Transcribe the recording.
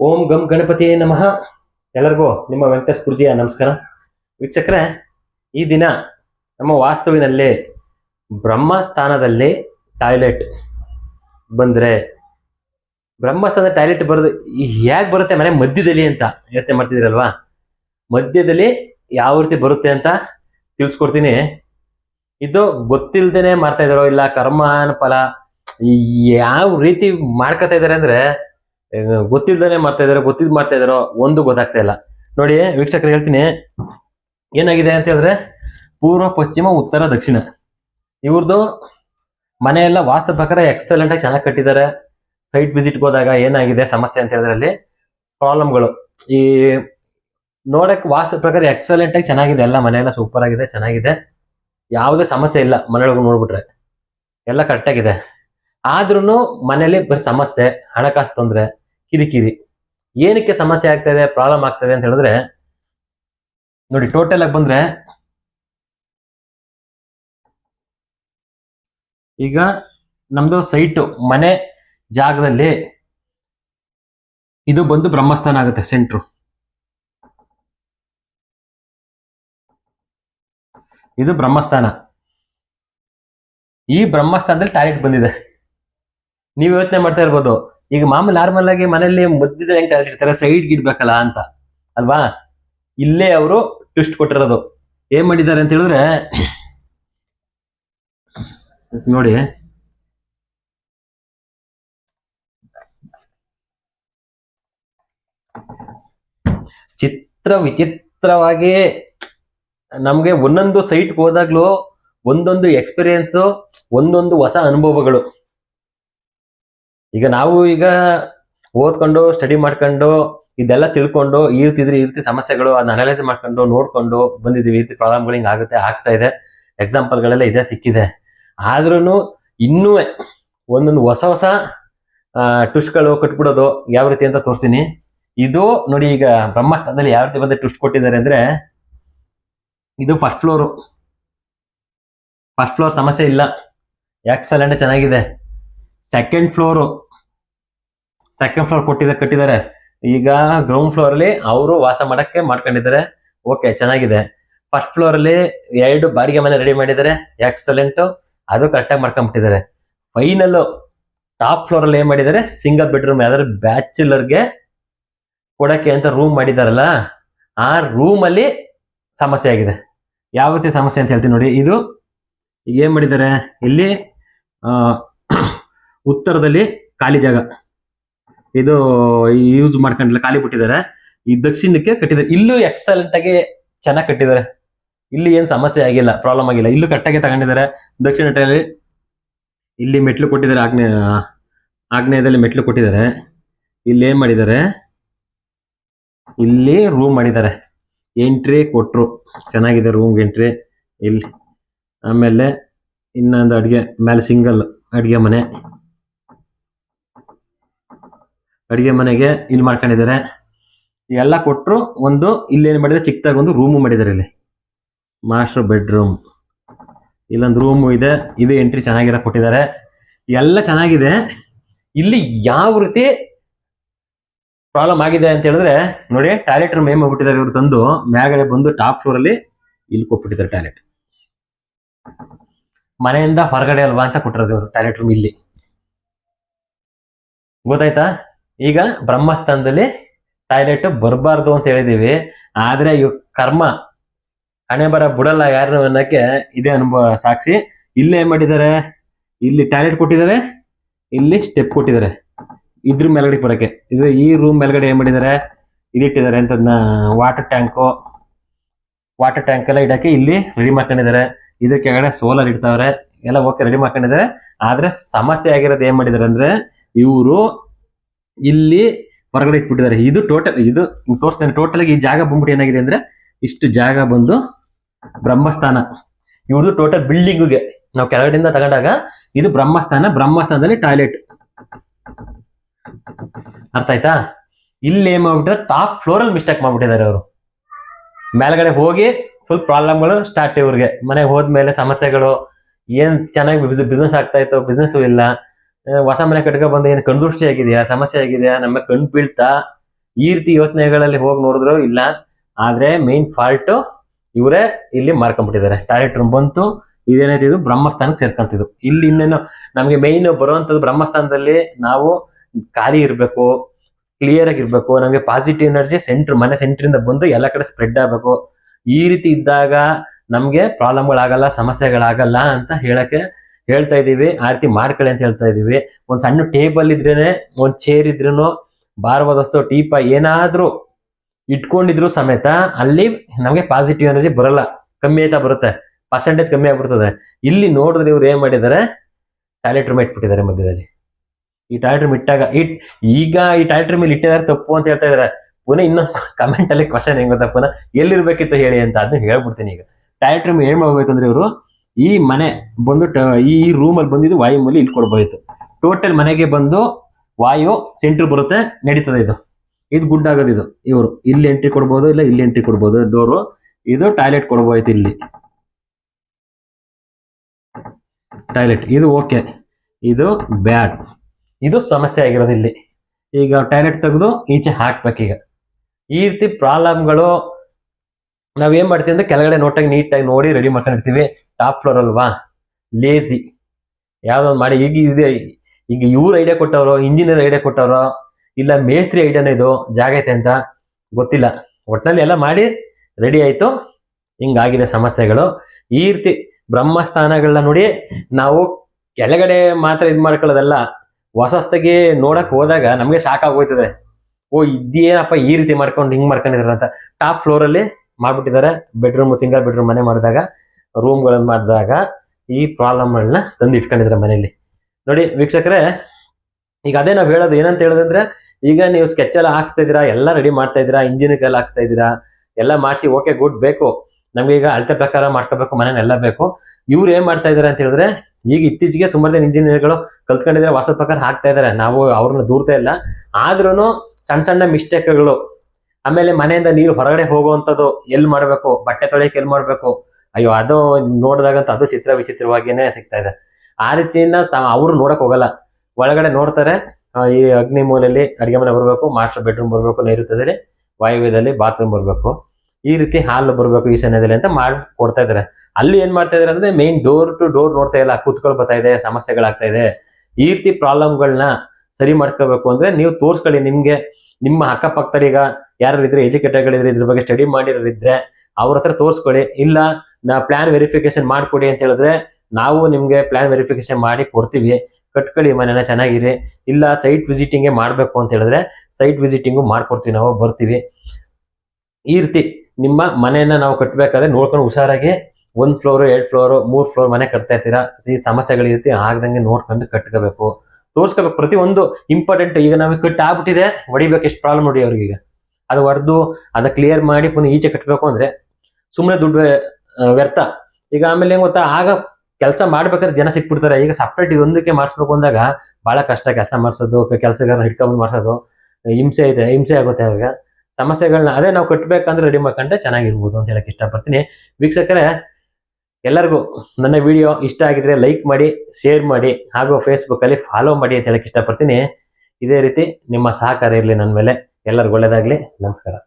ಓಂ ಗಂ ಗಣಪತಿ ನಮಃ. ಎಲ್ಲರಿಗೂ ನಿಮ್ಮ ವೆಂಕಟೇಶ್ ಗುರುಜಿಯ ನಮಸ್ಕಾರ. ವೀಕ್ಷಕರೇ, ಈ ದಿನ ನಮ್ಮ ವಾಸ್ತುವಿನಲ್ಲಿ ಬ್ರಹ್ಮಸ್ಥಾನದಲ್ಲಿ ಟಾಯ್ಲೆಟ್ ಬಂದರೆ ಬ್ರಹ್ಮಸ್ಥಾನದ ಟಾಯ್ಲೆಟ್ ಬರೋದು ಹೇಗೆ ಬರುತ್ತೆ ಮನೆ ಮಧ್ಯದಲ್ಲಿ ಅಂತ ಯೋಚನೆ ಮಾಡ್ತಿದ್ದೀರಲ್ವಾ? ಮಧ್ಯದಲ್ಲಿ ಯಾವ ರೀತಿ ಬರುತ್ತೆ ಅಂತ ತಿಳಿಸ್ಕೊಡ್ತೀನಿ. ಇದು ಗೊತ್ತಿಲ್ದೇನೆ ಮಾಡ್ತಾ ಇದಾರೋ ಇಲ್ಲ ಕರ್ಮ ಫಲ ಯಾವ ರೀತಿ ಮಾಡ್ಕೊತಾ ಇದ್ದಾರೆ ಅಂದ್ರೆ ಆ, ಗೊತ್ತಿಲ್ದೇನೆ ಮಾಡ್ತಾ ಇದಾರೆ ಗೊತ್ತಿದ್ ಮಾಡ್ತಾ ಇದಾರೋ ಒಂದು ಗೊತ್ತಾಗ್ತಾ ಇಲ್ಲ. ನೋಡಿ ವೀಕ್ಷಕರು ಹೇಳ್ತೀನಿ. ಏನಾಗಿದೆ ಅಂತ ಹೇಳಿದ್ರೆ ಪೂರ್ವ ಪಶ್ಚಿಮ ಉತ್ತರ ದಕ್ಷಿಣ. ಇವ್ರದ್ದು ಮನೆ ಎಲ್ಲ ವಾಸ್ತು ಪ್ರಕಾರ ಎಕ್ಸಲೆಂಟ್ ಆಗಿ ಚೆನ್ನಾಗಿ ಕಟ್ಟಿದ್ದಾರೆ. ಸೈಟ್ ವಿಸಿಟ್ ಹೋದಾಗ ಏನಾಗಿದೆ ಸಮಸ್ಯೆ ಅಂತ ಹೇಳಿದ್ರೆ ಅಲ್ಲಿ ಪ್ರಾಬ್ಲಮ್ಗಳು ಈ ನೋಡಕ್ ವಾಸ್ತು ಪ್ರಕಾರ ಎಕ್ಸಲೆಂಟ್ ಆಗಿ ಚೆನ್ನಾಗಿದೆ. ಎಲ್ಲ ಮನೆ ಸೂಪರ್ ಆಗಿದೆ ಚೆನ್ನಾಗಿದೆ. ಯಾವುದೇ ಸಮಸ್ಯೆ ಇಲ್ಲ. ಮನೆಯೊಳಗೆ ನೋಡ್ಬಿಟ್ರೆ ಎಲ್ಲ ಕರೆಕ್ಟಾಗಿದೆ ಆದ್ರೂ ಮನೆಯಲ್ಲಿ ಸಮಸ್ಯೆ ಹಣಕಾಸು ತೊಂದರೆ ಕಿರಿಕಿರಿ ಏನಕ್ಕೆ ಸಮಸ್ಯೆ ಆಗ್ತಾ ಪ್ರಾಬ್ಲಮ್ ಆಗ್ತದೆ ಅಂತ ಹೇಳಿದ್ರೆ, ನೋಡಿ ಟೋಟಲ್ ಆಗಿ ಬಂದ್ರೆ, ಈಗ ನಮ್ದು ಸೈಟು ಮನೆ ಜಾಗದಲ್ಲಿ ಇದು ಬಂದು ಬ್ರಹ್ಮಸ್ಥಾನ ಆಗುತ್ತೆ ಸೆಂಟ್ರು ಇದು ಬ್ರಹ್ಮಸ್ಥಾನ. ಈ ಬ್ರಹ್ಮಸ್ಥಾನದಲ್ಲಿ ಟಾಯ್ಲೆಟ್ ಬಂದಿದೆ. ನೀವು ಯೋಚನೆ ಮಾಡ್ತಾ ಇರ್ಬೋದು ಈಗ ಮಾಮೂಲಿ ನಾರ್ಮಲ್ ಆಗಿ ಮನೆಯಲ್ಲಿ ಮುದ್ದಿದ ಹೆಂಗ್ ಇರ್ತಾರೆ? ಸೈಡ್ ಇಡ್ಬೇಕಲ್ಲ ಅಂತ. ಅಲ್ವಾ? ಇಲ್ಲೇ ಅವರು ಟ್ವಿಸ್ಟ್ ಕೊಟ್ಟಿರೋದು. ಏನ್ ಮಾಡಿದ್ದಾರೆ ಅಂತ ಹೇಳಿದ್ರೆ, ನೋಡಿ. ಚಿತ್ರ ವಿಚಿತ್ರವಾಗಿ ನಮ್ಗೆ ಒಂದೊಂದು ಸೈಟ್ಗೆ ಹೋದಾಗ್ಲೂ ಒಂದೊಂದು ಎಕ್ಸ್ಪೀರಿಯನ್ಸು ಒಂದೊಂದು ಹೊಸ ಅನುಭವಗಳು. ಈಗ ನಾವು ಈಗ ಓದ್ಕೊಂಡು ಸ್ಟಡಿ ಮಾಡ್ಕೊಂಡು, ಇದೆಲ್ಲ ತಿಳ್ಕೊಂಡು, ಈ ರೀತಿ ಇದ್ರೆ ಈ ರೀತಿ ಸಮಸ್ಯೆಗಳು ಅದನ್ನ ಅನಲೈಸ್ ಮಾಡ್ಕೊಂಡು, ನೋಡ್ಕೊಂಡು ಬಂದಿದ್ದೀವಿ, ಈ ರೀತಿ ಪ್ರಾಬ್ಲಮ್ಗಳು ಹಿಂಗೆ ಆಗುತ್ತೆ, ಆಗ್ತಾ ಇದೆ. ಎಕ್ಸಾಂಪಲ್ಗಳೆಲ್ಲ ಇದೇ ಸಿಕ್ಕಿದೆ. ಆದ್ರೂ ಇನ್ನೂ ಒಂದೊಂದು ಹೊಸ ಹೊಸ ಟುಸ್ಟ್ಗಳು ಕಟ್ಬಿಡೋದು ಯಾವ ರೀತಿ ಅಂತ ತೋರಿಸ್ತೀನಿ. ಇದು ನೋಡಿ ಈಗ ಬ್ರಹ್ಮಸ್ಥಾನದಲ್ಲಿ ಯಾವ ರೀತಿ ಬಂದು ಟುಸ್ಟ್ ಕೊಟ್ಟಿದ್ದಾರೆ ಅಂದ್ರೆ, ಇದು ಫಸ್ಟ್ ಫ್ಲೋರು ಫಸ್ಟ್ ಫ್ಲೋರ್ ಸಮಸ್ಯೆ ಇಲ್ಲ. ಎಕ್ಸಲೆಂಟ್ ಚೆನ್ನಾಗಿದೆ. ಸೆಕೆಂಡ್ ಫ್ಲೋರು ಸೆಕೆಂಡ್ ಫ್ಲೋರ್ ಕೊಟ್ಟಿದ ಕಟ್ಟಿದ್ದಾರೆ. ಈಗ ಗ್ರೌಂಡ್ ಫ್ಲೋರ್ ಅಲ್ಲಿ ಅವರು ವಾಸ ಮಾಡಕ್ಕೆ ಮಾಡ್ಕೊಂಡಿದ್ದಾರೆ. ಓಕೆ ಚೆನ್ನಾಗಿದೆ. ಫಸ್ಟ್ ಫ್ಲೋರ್ ಅಲ್ಲಿ ಎರಡು ಬಾಡಿಗೆ ಮನೆ ರೆಡಿ ಮಾಡಿದ್ದಾರೆ. ಎಕ್ಸಲೆಂಟ್ ಅದು ಕರೆಕ್ಟಾಗಿ ಮಾಡ್ಕೊಂಡ್ಬಿಟ್ಟಿದ್ದಾರೆ. ಫೈನಲ್ ಟಾಪ್ ಫ್ಲೋರ್ ಅಲ್ಲಿ ಏನ್ ಮಾಡಿದ್ದಾರೆ? ಸಿಂಗಲ್ ಬೆಡ್ರೂಮ್ ಯಾವ್ದಾದ್ರು ಬ್ಯಾಚುಲರ್ಗೆ ಕೊಡಕ್ಕೆ ಅಂತ ರೂಮ್ ಮಾಡಿದಾರಲ್ಲ ಆ ರೂಮ್ ಅಲ್ಲಿ ಸಮಸ್ಯೆ ಆಗಿದೆ. ಯಾವ ರೀತಿ ಸಮಸ್ಯೆ ಅಂತ ಹೇಳ್ತೀನಿ ನೋಡಿ. ಇದು ಏನ್ ಮಾಡಿದ್ದಾರೆ? ಇಲ್ಲಿ ಉತ್ತರದಲ್ಲಿ ಖಾಲಿ ಜಾಗ. ಇದು ಯೂಸ್ ಮಾಡ್ಕೊಂಡಿಲ್ಲ ಖಾಲಿ ಬಿಟ್ಟಿದ್ದಾರೆ ಈ ದಕ್ಷಿಣಕ್ಕೆ ಕಟ್ಟಿದ್ದಾರೆ ಇಲ್ಲೂ ಎಕ್ಸಲೆಂಟ್ ಆಗಿ ಚೆನ್ನಾಗಿ ಕಟ್ಟಿದ್ದಾರೆ ಇಲ್ಲಿ ಏನು ಸಮಸ್ಯೆ ಆಗಿಲ್ಲ ಪ್ರಾಬ್ಲಮ್ ಆಗಿಲ್ಲ. ಇಲ್ಲೂ ಕರೆಕ್ಟಾಗಿ ತಗೊಂಡಿದ್ದಾರೆ ದಕ್ಷಿಣ ಟೈಲಿ ಇಲ್ಲಿ ಮೆಟ್ಲು ಕೊಟ್ಟಿದ್ದಾರೆ ಆಗ್ನೇಯ ಆಗ್ನೇಯದಲ್ಲಿ ಮೆಟ್ಲು ಕೊಟ್ಟಿದ್ದಾರೆ ಇಲ್ಲಿ ಏನು ಮಾಡಿದ್ದಾರೆ ಇಲ್ಲಿ ರೂಮ್ ಮಾಡಿದ್ದಾರೆ ಎಂಟ್ರಿ ಕೊಟ್ಟರು ಚೆನ್ನಾಗಿದೆ ರೂಮ್ ಎಂಟ್ರಿ ಇಲ್ಲಿ ಆಮೇಲೆ ಇನ್ನೊಂದು ಅಡುಗೆ, ಮೇಲೆ ಸಿಂಗಲ್ ಅಡುಗೆ ಮನೆ. ಅಡಿಗೆ ಮನೆಗೆ ಇಲ್ಲಿ ಮಾಡ್ಕೊಂಡಿದ್ದಾರೆ. ಎಲ್ಲ ಕೊಟ್ಟರು ಒಂದು ಇಲ್ಲೇನು ಮಾಡಿದ್ರೆ ಚಿಕ್ಕದಾಗಿ ಒಂದು ರೂಮು ಮಾಡಿದ್ದಾರೆ ಇಲ್ಲಿ. ಮಾಸ್ಟರ್ ಬೆಡ್ರೂಮ್ ಇಲ್ಲೊಂದು ರೂಮು ಇದೆ. ಇದು ಎಂಟ್ರಿ ಚೆನ್ನಾಗಿರೋ ಕೊಟ್ಟಿದ್ದಾರೆ. ಎಲ್ಲ ಚೆನ್ನಾಗಿದೆ. ಇಲ್ಲಿ ಯಾವ ರೀತಿ ಪ್ರಾಬ್ಲಮ್ ಆಗಿದೆ ಅಂತ ಹೇಳಿದ್ರೆ, ನೋಡಿ, ಟಾಯ್ಲೆಟ್ ರೂಮ್ ಏನ್ ಮಾಡ್ಬಿಟ್ಟಿದ್ದಾರೆ ಇವ್ರು ತಂದು ಮ್ಯಾಗಡೆ ಬಂದು ಟಾಪ್ ಫ್ಲೋರ್ ಅಲ್ಲಿ ಇಲ್ಲಿ ಕೊಟ್ಬಿಟ್ಟಿದ್ದಾರೆ ಟಾಯ್ಲೆಟ್. ಮನೆಯಿಂದ ಹೊರಗಡೆ ಅಲ್ವಾ ಅಂತ ಕೊಟ್ಟಿರೋದು ಇವರು ಟಾಯ್ಲೆಟ್ ರೂಮ್ ಇಲ್ಲಿ. ಗೊತ್ತಾಯ್ತಾ? ಈಗ ಬ್ರಹ್ಮಸ್ಥಾನದಲ್ಲಿ ಟಾಯ್ಲೆಟ್ ಬರಬಾರ್ದು ಅಂತ ಹೇಳಿದೀವಿ ಆದ್ರೆ ಇವ್ ಕರ್ಮ, ಹಣೆ ಬರ ಬಿಡಲ್ಲ ಯಾರು ಅನ್ನಕ್ಕೆ ಇದೇ ಅನುಭವ ಸಾಕ್ಷಿ. ಇಲ್ಲಿ ಏನ್ ಮಾಡಿದ್ದಾರೆ? ಇಲ್ಲಿ ಟಾಯ್ಲೆಟ್ ಕೊಟ್ಟಿದ್ದಾರೆ, ಇಲ್ಲಿ ಸ್ಟೆಪ್ ಕೊಟ್ಟಿದ್ದಾರೆ. ಇದ್ರ ಮೇಲ್ಗಡೆ ಬರಕ್ಕೆ. ಇದು ಈ ರೂಮ್ ಮೇಲ್ಗಡೆ ಏನ್ ಮಾಡಿದ್ದಾರೆ? ಇದಿಟ್ಟಿದ್ದಾರೆ ಅಂತದ್ನ ವಾಟರ್ ಟ್ಯಾಂಕು ವಾಟರ್ ಟ್ಯಾಂಕ್ ಎಲ್ಲ ಇಡಕ್ಕೆ ಇಲ್ಲಿ ರೆಡಿ ಮಾಡ್ಕೊಂಡಿದ್ದಾರೆ. ಇದ್ರ ಕೆಳಗಡೆ ಸೋಲಾರ್ ಇಡ್ತಾವ್ರೆ. ಎಲ್ಲ ಓಕೆ ರೆಡಿ ಮಾಡ್ಕೊಂಡಿದ್ದಾರೆ. ಆದ್ರೆ ಸಮಸ್ಯೆ ಆಗಿರೋದು ಏನ್ ಮಾಡಿದ್ದಾರೆ ಅಂದ್ರೆ ಇವರು ಇಲ್ಲಿ ಹೊರಗಡೆ ಇಟ್ಬಿಟ್ಟಿದ್ದಾರೆ. ಇದು ಟೋಟಲ್ ಇದು ತೋರಿಸ್ತೇನೆ. ಟೋಟಲ್ ಈ ಜಾಗ ಬಂದ್ಬಿಟ್ಟು ಏನಾಗಿದೆ ಅಂದ್ರೆ ಇಷ್ಟು ಜಾಗ ಬಂದು ಬ್ರಹ್ಮಸ್ಥಾನ. ಇವ್ರದ್ದು ಟೋಟಲ್ ಬಿಲ್ಡಿಂಗ್ಗೆ ನಾವು ಕೆಳಗಡೆಯಿಂದ ತಗೊಂಡಾಗ ಇದು ಬ್ರಹ್ಮಸ್ಥಾನ. ಬ್ರಹ್ಮಸ್ಥಾನದಲ್ಲಿ ಟಾಯ್ಲೆಟ್ ಅರ್ಥ ಆಯ್ತಾ? ಇಲ್ಲಿ ಏನ್ ಮಾಡ್ಬಿಟ್ರೆ ಟಾಪ್ ಫ್ಲೋರ್ ಅಲ್ಲಿ ಮಿಸ್ಟೇಕ್ ಮಾಡ್ಬಿಟ್ಟಿದ್ದಾರೆ ಅವರು. ಮೇಲ್ಗಡೆ ಹೋಗಿ ಫುಲ್ ಪ್ರಾಬ್ಲಮ್ಗಳು ಸ್ಟಾರ್ಟ್ ಇವ್ರಿಗೆ. ಮನೆಗೆ ಹೋದ್ಮೇಲೆ ಸಮಸ್ಯೆಗಳು, ಏನ್ ಚೆನ್ನಾಗಿ ಬಿಸ್ನೆಸ್ ಆಗ್ತಾ ಇತ್ತು ಬಿಸ್ನೆಸ್ ಇಲ್ಲ. ಹೊಸ ಮನೆ ಕಟ್ಕೊ ಬಂದ ಏನು ಕಣ್ದೃಷ್ಟಿ ಆಗಿದೆಯಾ? ಸಮಸ್ಯೆ ಆಗಿದೆಯಾ? ನಮ್ಮ ಕಣ್ ಬೀಳ್ತಾ ಈ ರೀತಿ ಯೋಚನೆಗಳಲ್ಲಿ ಹೋಗಿ ನೋಡಿದ್ರು? ಇಲ್ಲ. ಆದ್ರೆ ಮೇನ್ ಫಾಲ್ಟ್ ಇವರೇ ಇಲ್ಲಿ ಮಾರ್ಕೊಂಡ್ಬಿಟ್ಟಿದ್ದಾರೆ ಟಾಯ್ಲೆಟ್ ರೂಮ್ ಬಂತು. ಇದೇನೈತೆ ಇದು? ಬ್ರಹ್ಮಸ್ಥಾನಕ್ಕೆ ಸೇರ್ಕೊಂತಿದ್ದು. ಇಲ್ಲಿ ಇನ್ನೇನು ನಮಗೆ ಮೇಯ್ನ್ ಬರುವಂಥದ್ದು ಬ್ರಹ್ಮಸ್ಥಾನದಲ್ಲಿ ನಾವು ಖಾಲಿ ಇರಬೇಕು ಕ್ಲಿಯರ್ ಆಗಿರ್ಬೇಕು ನಮಗೆ ಪಾಸಿಟಿವ್ ಎನರ್ಜಿ ಸೆಂಟ್ರ್ ಮನೆ ಸೆಂಟ್ರಿಂದ ಬಂದು ಎಲ್ಲ ಕಡೆ ಸ್ಪ್ರೆಡ್ ಆಗಬೇಕು. ಈ ರೀತಿ ಇದ್ದಾಗ ನಮಗೆ ಪ್ರಾಬ್ಲಮ್ಗಳಾಗಲ್ಲ ಸಮಸ್ಯೆಗಳಾಗಲ್ಲ ಅಂತ ಹೇಳಕ್ಕೆ ಹೇಳ್ತಾ ಇದೀವಿ ಆ ರೀತಿ ಮಾಡ್ಕೊಳ್ಳಿ ಅಂತ ಹೇಳ್ತಾ ಇದೀವಿ. ಒಂದು ಸಣ್ಣ ಟೇಬಲ್ ಇದ್ರೇನೆ, ಒಂದು ಚೇರ್ ಇದ್ರೂ ಭಾರವಾದ ವಸ್ತು ಟೀಪ ಏನಾದರೂ ಇಟ್ಕೊಂಡಿದ್ರು ಸಮೇತ ಅಲ್ಲಿ ನಮಗೆ ಪಾಸಿಟಿವ್ ಎನರ್ಜಿ ಬರಲ್ಲ. ಕಮ್ಮಿ ಆಯ್ತಾ ಬರುತ್ತೆ. ಪರ್ಸೆಂಟೇಜ್ ಕಮ್ಮಿ ಆಗ್ಬಿಡ್ತದೆ. ಇಲ್ಲಿ ನೋಡಿದ್ರೆ ಇವ್ರು ಏನ್ ಮಾಡಿದ್ದಾರೆ ಟಾಯ್ಲೆಟ್ ರೂಮ್ ಇಟ್ಬಿಟ್ಟಿದ್ದಾರೆ ಮಧ್ಯದಲ್ಲಿ. ಈ ಟಾಯ್ಲೆಟ್ ರೂಮ್ ಇಟ್ಟಾಗ ಇಟ್ ಈಗ ಈ ಟಾಯ್ಲೆಟ್ ರೂಮ್ ಇಟ್ಟಿದ್ದಾರೆ ತಪ್ಪು ಅಂತ ಹೇಳ್ತಾ ಇದಾರೆ. ಪುನಃ ಇನ್ನೊಂದು ಕಮೆಂಟ್ ಅಲ್ಲಿ ಕ್ವಶನ್ ಹೆಂಗ್ ಗೊತ್ತಾ ಪುನಃ ಎಲ್ಲಿರ್ಬೇಕಿತ್ತು ಹೇಳಿ ಅಂತ ಅದನ್ನ ಹೇಳ್ಬಿಡ್ತೀನಿ ಈಗ. ಟಾಯ್ಲೆಟ್ ರೂಮ್ ಏನ್ ಮಾಡ್ಬೇಕಂದ್ರೆ ಇವರು? ಈ ಮನೆ ಬಂದು ಈ ರೂಮ್ ಅಲ್ಲಿ ಬಂದಿದ್ದು ವಾಯು ಮೂಲೆ ಇಲ್ಲಿ ಕೊಡ್ಬೋದಿತ್ತು ಟೋಟಲ್ ಮನೆಗೆ ಬಂದು ವಾಯು ಸೆಂಟ್ರ್ ಬರುತ್ತೆ, ನಡೀತದೆ ಇದು. ಇದು ಗುಡ್ ಆಗೋದು ಇದು, ಇವರು. ಇಲ್ಲಿ ಎಂಟ್ರಿ ಕೊಡ್ಬೋದು, ಇಲ್ಲ ಇಲ್ಲಿ ಎಂಟ್ರಿ ಕೊಡ್ಬೋದು ಡೋರು ಇದು ಟಾಯ್ಲೆಟ್ ಕೊಡ್ಬೋದಿತ್ತು ಇಲ್ಲಿ. ಟಾಯ್ಲೆಟ್ ಇದು ಓಕೆ ಇದು ಬ್ಯಾಡ್ ಇದು ಸಮಸ್ಯೆ ಆಗಿರೋದು ಇಲ್ಲಿ. ಈಗ ಟಾಯ್ಲೆಟ್ ತೆಗೆದು ಈಚೆ ಹಾಕ್ಬೇಕೀಗ ಈ ರೀತಿ ಪ್ರಾಬ್ಲಮ್ಗಳು ನಾವೇನು ಮಾಡ್ತೀವಿ ಅಂದ್ರೆ ಕೆಳಗಡೆ ನೋಟಾಗಿ ನೀಟಾಗಿ ನೋಡಿ ರೆಡಿ ಮಾಡ್ಕೊಂಡಿರ್ತೀವಿ. ಟಾಪ್ ಫ್ಲೋರ್ ಅಲ್ವಾ? ಲೇಸಿ ಯಾವ್ದೊಂದು ಮಾಡಿ. ಈಗ ಇದೆ, ಈಗ ಇವ್ರು ಐಡಿಯಾ ಕೊಟ್ಟವರೋ ಇಂಜಿನಿಯರ್ ಐಡಿಯಾ ಕೊಟ್ಟವರೋ, ಇಲ್ಲ ಮೇಸ್ತ್ರಿ ಐಡಿಯಾನೇ ಇದು ಜಾಗ ಐತೆ ಅಂತ ಗೊತ್ತಿಲ್ಲ. ಒಟ್ಟಿನಲ್ಲಿ ಎಲ್ಲ ಮಾಡಿ ರೆಡಿ ಆಯ್ತು. ಹಿಂಗಾಗಿದೆ ಸಮಸ್ಯೆಗಳು. ಈ ರೀತಿ ಬ್ರಹ್ಮಸ್ಥಾನಗಳನ್ನ ನೋಡಿ ನಾವು ಕೆಳಗಡೆ ಮಾತ್ರ ಇದು ಮಾಡ್ಕೊಳ್ಳೋದಲ್ಲ ಹೊಸಸ್ತಾಗಿ ನೋಡಕ್ ಹೋದಾಗ ನಮಗೆ ಸಾಕಾಗೋಯ್ತದೆ. ಓ, ಇದೇನಪ್ಪ ಈ ರೀತಿ ಮಾಡ್ಕೊಂಡು ಹಿಂಗೆ ಮಾಡ್ಕೊಂಡಿದಾರೆ ಅಂತ. ಟಾಪ್ ಫ್ಲೋರ್ ಅಲ್ಲಿ ಮಾಡ್ಬಿಟ್ಟಿದ್ದಾರೆ. ಬೆಡ್ರೂಮ್ ಸಿಂಗಲ್ ಬೆಡ್ರೂಮ್ ಮನೆ ಮಾಡಿದಾಗ. ರೂಮ್ಗಳನ್ನು ಮಾಡಿದಾಗ ಈ ಪ್ರಾಬ್ಲಮ್ಗಳನ್ನ ತಂದು ಇಟ್ಕೊಂಡಿದ್ರೆ ಮನೇಲಿ. ನೋಡಿ ವೀಕ್ಷಕರೇ, ಈಗ ಅದೇ ನಾವು ಹೇಳೋದು ಏನಂತ ಹೇಳೋದಂದ್ರೆ, ಈಗ ನೀವು ಸ್ಕೆಚ್ ಎಲ್ಲ ಹಾಕ್ಸ್ತಾ ಇದೀರಾ ಎಲ್ಲ ರೆಡಿ ಮಾಡ್ತಾ ಇದೀರಾ ಇಂಜಿನಿಯರ್ ಹಾಕ್ಸ್ತಾ ಇದೀರಾ ಎಲ್ಲ ಮಾಡಿಸಿ ಓಕೆ ಗುಡ್ ಬೇಕು. ನಮ್ಗೆ ಈಗ ಅಳತೆ ಪ್ರಕಾರ ಮಾಡ್ಕೋಬೇಕು ಮನೇನೆಲ್ಲ ಬೇಕು. ಇವ್ರು ಏನ್ ಮಾಡ್ತಾ ಇದಾರೆ ಅಂತ ಹೇಳಿದ್ರೆ, ಈಗ ಇತ್ತೀಚೆಗೆ ಸುಮಾರು ಜನ ಇಂಜಿನಿಯರ್ಗಳು ಕಲ್ತ್ಕೊಂಡಿದ್ರೆ ವಾಸದ ಪ್ರಕಾರ ಹಾಕ್ತಾ ಇದಾರೆ. ನಾವು ಅವ್ರನ್ನ ದೂರ್ತಾ ಇಲ್ಲ. ಆದ್ರೂ ಸಣ್ಣ ಸಣ್ಣ ಮಿಸ್ಟೇಕ್ಗಳು ಆಮೇಲೆ ಮನೆಯಿಂದ ನೀರು ಹೊರಗಡೆ ಹೋಗುವಂಥದ್ದು ಎಲ್ಲಿ ಮಾಡಬೇಕು? ಬಟ್ಟೆ ತೊಳೆಯಕ್ಕೆ ಎಲ್ಲಿ ಮಾಡಬೇಕು? ಅಯ್ಯೋ, ಅದು ನೋಡಿದಾಗಂತ ಅದು ಚಿತ್ರ ವಿಚಿತ್ರವಾಗಿಯೇ ಸಿಗ್ತಾ ಇದೆ. ಆ ರೀತಿಯಿಂದ ಅವರು ನೋಡಕ್ ಹೋಗಲ್ಲ. ಒಳಗಡೆ ನೋಡ್ತಾರೆ ಈ ಅಗ್ನಿ ಮೂಲೆಯಲ್ಲಿ ಅಡಿಗೆ ಮನೆ ಬರಬೇಕು ಮಾಸ್ಟರ್ ಬೆಡ್ರೂಮ್ ಬರಬೇಕು ನೈಋತ್ಯದಲ್ಲಿ ವಾಯುವ್ಯದಲ್ಲಿ ಬಾತ್ರೂಮ್ ಬರಬೇಕು. ಈ ರೀತಿ ಹಾಲ್ ಬರಬೇಕು ಈಶಾನ್ಯದಲ್ಲಿ ಅಂತ ಮಾಡಿ, ಕೊಡ್ತಾ ಇದಾರೆ ಅಲ್ಲಿ ಏನ್ ಮಾಡ್ತಾ ಇದಾರೆ ಅಂದ್ರೆ ಮೇನ್ ಡೋರ್ ಟು ಡೋರ್ ನೋಡ್ತಾ ಇಲ್ಲ. ಕೂತ್ಕೊಳ್ ಬರ್ತಾ ಇದೆ, ಸಮಸ್ಯೆಗಳಾಗ್ತಾ ಇದೆ. ಈ ರೀತಿ ಪ್ರಾಬ್ಲಮ್ಗಳನ್ನ ಸರಿ ಮಾಡ್ಕೋಬೇಕು ಅಂದ್ರೆ ನೀವು ತೋರ್ಸ್ಕೊಳ್ಳಿ ನಿಮ್ಗೆ. ನಿಮ್ಮ ಅಕ್ಕಪಕ್ಕದಲ್ಲಿ ಈಗ ಯಾರು ಇದ್ರೆ ಎಜುಕೇಟರ್ಗಳಿದ್ರೆ ಇದ್ರ ಬಗ್ಗೆ ಸ್ಟಡಿ ಮಾಡಿರೋರಿದ್ರೆ ಅವ್ರ ಹತ್ರ ತೋರಿಸ್ಕೊಳ್ಳಿ. ಇಲ್ಲ ನಾ ಪ್ಲಾನ್ ವೆರಿಫಿಕೇಶನ್ ಮಾಡಿಕೊಡಿ ಅಂತ ಹೇಳಿದ್ರೆ ನಾವು ನಿಮಗೆ ಪ್ಲಾನ್ ವೆರಿಫಿಕೇಶನ್ ಮಾಡಿ ಕೊಡ್ತೀವಿ. ಕಟ್ಕೊಳ್ಳಿ ಮನೆನ ಚೆನ್ನಾಗಿರಿ. ಇಲ್ಲ ಸೈಟ್ ವಿಸಿಟಿಂಗೇ ಮಾಡಬೇಕು ಅಂತ ಹೇಳಿದ್ರೆ ಸೈಟ್ ವಿಸಿಟಿಂಗು ಮಾಡ್ಕೊಡ್ತೀವಿ ನಾವು, ಬರ್ತೀವಿ. ಈ ರೀತಿ ನಿಮ್ಮ ಮನೆಯನ್ನ ನಾವು ಕಟ್ಟಬೇಕಾದ್ರೆ ನೋಡ್ಕೊಂಡು ಹುಷಾರಾಗಿ ಒಂದು ಫ್ಲೋರ್ ಎರಡು ಫ್ಲೋರ್ ಮೂರು ಫ್ಲೋರ್ ಮನೆ ಕಟ್ತಾ ಇರ್ತೀರಾ? ಈ ಸಮಸ್ಯೆಗಳ ಇರುತ್ತೆ ಆಗದಂಗೆ ನೋಡ್ಕೊಂಡು ಕಟ್ಕೋಬೇಕು. ತೋರಿಸ್ಕೋಬೇಕು. ಒಂದು ಇಂಪಾರ್ಟೆಂಟ್ ಈಗ ನಮಗೆ ಕಟ್ ಆಗ್ಬಿಟ್ಟಿದೆ ಹೊಡಿಬೇಕು ಎಷ್ಟು ಪ್ರಾಬ್ಲಮ್ ನೋಡಿ ಅವ್ರಿಗೆ ಈಗ ಅದು ಹೊಡೆದು ಅದು ಕ್ಲಿಯರ್ ಮಾಡಿ ಪುನಃ ಈಚೆ ಕಟ್ಟಬೇಕು ಅಂದ್ರೆ ಸುಮ್ಮನೆ ದುಡ್ಡು ವ್ಯರ್ಥ. ಈಗ ಆಮೇಲೆ ಏನ್ ಗೊತ್ತಾ? ಆಗ ಕೆಲಸ ಮಾಡ್ಬೇಕಾದ್ರೆ ಜನ ಸಿಕ್ಬಿಡ್ತಾರೆ. ಈಗ ಸಪ್ರೇಟ್ ಇದೊಂದಕ್ಕೆ ಮಾಡಿಸ್ಬೇಕು ಅಂದಾಗ ಬಹಳ ಕಷ್ಟ ಕೆಲಸ ಮಾಡಿಸೋದು ಕೆಲಸಗಾರ ಹಿಡ್ಕೊಂಡ್ ಮಾಡಿಸೋದು, ಹಿಂಸೆ ಇದೆ, ಹಿಂಸೆ ಆಗುತ್ತೆ ಅವ್ರಿಗೆ. ಸಮಸ್ಯೆಗಳನ್ನ ಅದೇ ನಾವು ಕಟ್ಟಬೇಕಂದ್ರೆ ರೆಡಿ ಮಾಡ್ಕೊಂಡ್ರೆ ಚೆನ್ನಾಗಿರ್ಬೋದು ಅಂತ ಹೇಳಕ್ ಇಷ್ಟಪಡ್ತೀನಿ. ವೀಕ್ಷಕರೇ, ಎಲ್ಲರಿಗೂ ನನ್ನ ವಿಡಿಯೋ ಇಷ್ಟ ಆಗಿದ್ರೆ ಲೈಕ್ ಮಾಡಿ ಶೇರ್ ಮಾಡಿ, ಹಾಗೂ ಫೇಸ್ಬುಕ್ ಅಲ್ಲಿ ಫಾಲೋ ಮಾಡಿ ಅಂತ ಹೇಳಕ್ ಇಷ್ಟಪಡ್ತೀನಿ. ಇದೇ ರೀತಿ ನಿಮ್ಮ ಸಹಕಾರ ಇರಲಿ ನನ್ನ ಮೇಲೆ. ಎಲ್ಲರಿಗೂ ಒಳ್ಳೇದಾಗ್ಲಿ. ನಮಸ್ಕಾರ.